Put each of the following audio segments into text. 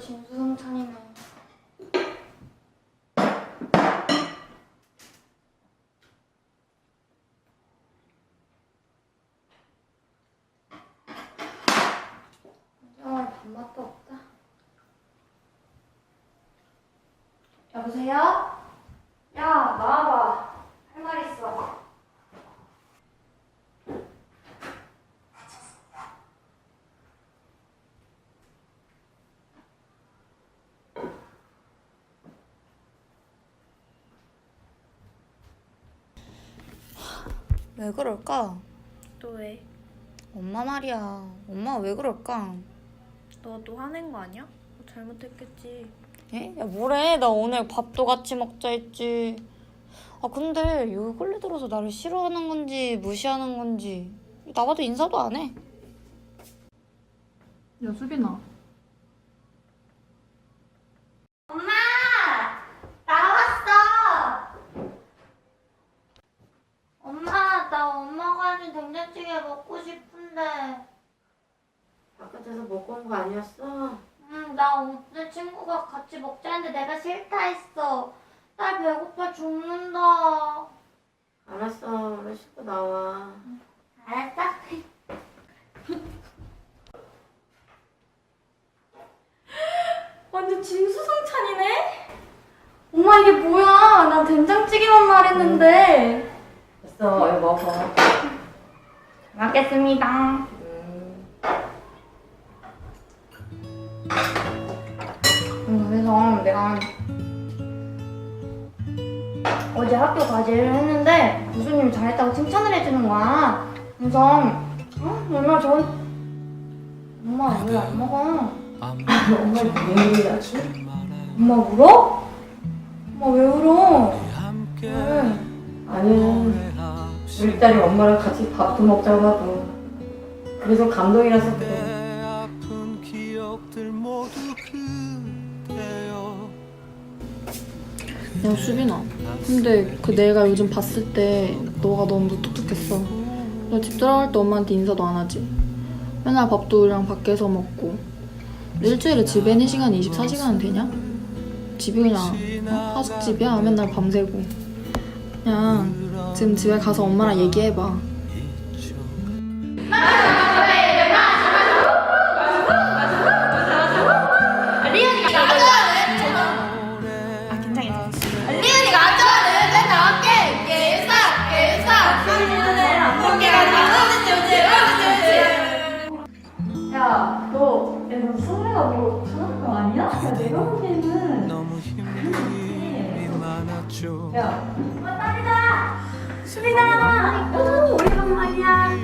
수송찬이네. 아, 밥맛도 없다. 여보세요? 야, 나와봐. 할 말 있어. 왜 그럴까? 또 왜? 엄마 말이야. 엄마 왜 그럴까? 너 또 화낸 거 아니야? 뭐 잘못했겠지. 에? 야 뭐래? 나 오늘 밥도 같이 먹자 했지. 아 근데 요 근래 들어서 나를 싫어하는 건지 무시하는 건지 나봐도 인사도 안 해. 야 수빈아 엄마! 나왔어! 엄마, 나 엄마가 해준 된장찌개 먹고 싶은데. 바깥에서 먹고 온 거 아니었어? 응, 나 오늘 친구가 같이 먹자 했는데 내가 싫다 했어. 딸 배고파 죽는다. 알았어, 얼른 씻고 나와. 알았어? 완전 진수성찬이네? 엄마 이게 뭐야 나 된장찌개만 말했는데 됐어, 이거 먹어. 먹겠습니다. 음, 음, 그래서 내가 어제 학교 과제를 했는데 교수님이 잘했다고 칭찬을 해주는 거야. 그래서 어? 얼마 전 엄마 왜 안 먹어? 엄마 왜 이러지? 엄마 울어? 엄마 왜 울어? 왜? 아니, 우리 딸이 엄마랑 같이 밥도 먹자고 하고. 그래서 감동이라서 그래. 야 수빈아. 근데 그 내가 요즘 봤을 때 너가 너무 무뚝뚝했어. 너 집 들어갈 때 엄마한테 인사도 안 하지? 맨날 밥도 우리랑 밖에서 먹고. 일주일에 집에 있는 시간이 24시간은 되냐? 집이 그냥 어? 하숙집이야? 맨날 밤새고. 그냥 지금 집에 가서 엄마랑 얘기해봐 뭐 전화한 거 아니야? 야, 내가 보기에는. 너무 많았죠 야, 엄마 딸이다! 수빈아! 오.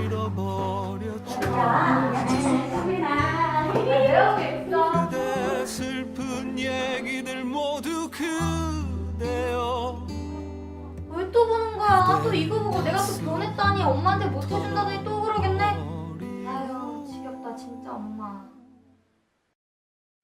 잃어버렸죠 야, 수빈아. 그대 슬픈 얘기들 모두 그대여 왜 또 보는 거야? 또 이거 보고 내가 또 변했다니 엄마한테 못 해준다더니 또